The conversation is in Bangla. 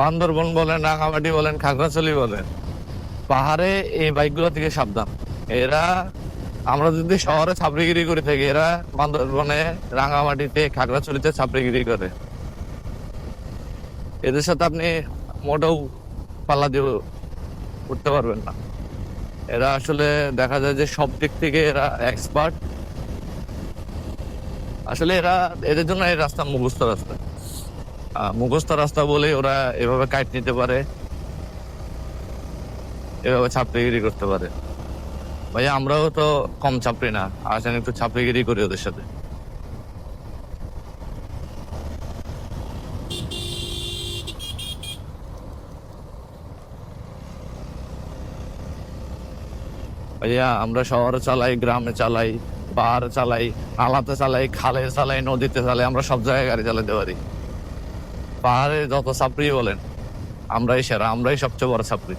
বান্দরবন বলেন, রাঙামাটি বলেন, খাগড়াছড়ি বলেন, পাহাড়ে এই বাইকগুলো থেকে সাবধান। এরা, আমরা যদি শহরে ছাপড়িগিরি করে থাকি, এরা বান্দরবনে, রাঙামাটিতে, খাগড়াছড়িতে ছাপড়িগিরি করে। এদের সাথে আপনি মোটেও পাল্লা দিয়ে উঠতে পারবেন না। এরা আসলে দেখা যায় যে সব দিক থেকে এরা এক্সপার্ট আসলে এরা, এদের জন্য এই রাস্তা মুখস্থ রাস্তা। মুখস্থ রাস্তা বলে ওরা এভাবে কাট নিতে পারে, এভাবে ছাপড়িগিরি করতে পারে। ভাইয়া আমরাও তো কম ছাপড়ি না, আসেন একটু ছাপড়িগিরি করি ওদের সাথে। ভাইয়া, আমরা শহরে চালাই, গ্রামে চালাই, পাহাড়ে চালাই, নালাতে চালাই, খালে চালাই, নদীতে চালাই, আমরা সব জায়গায় গাড়ি চালাতে পারি। পাহাড়ে যত ছাপড়ি বলেন আমরাই সেরা আমরাই সবচেয়ে বড় ছাপড়ি।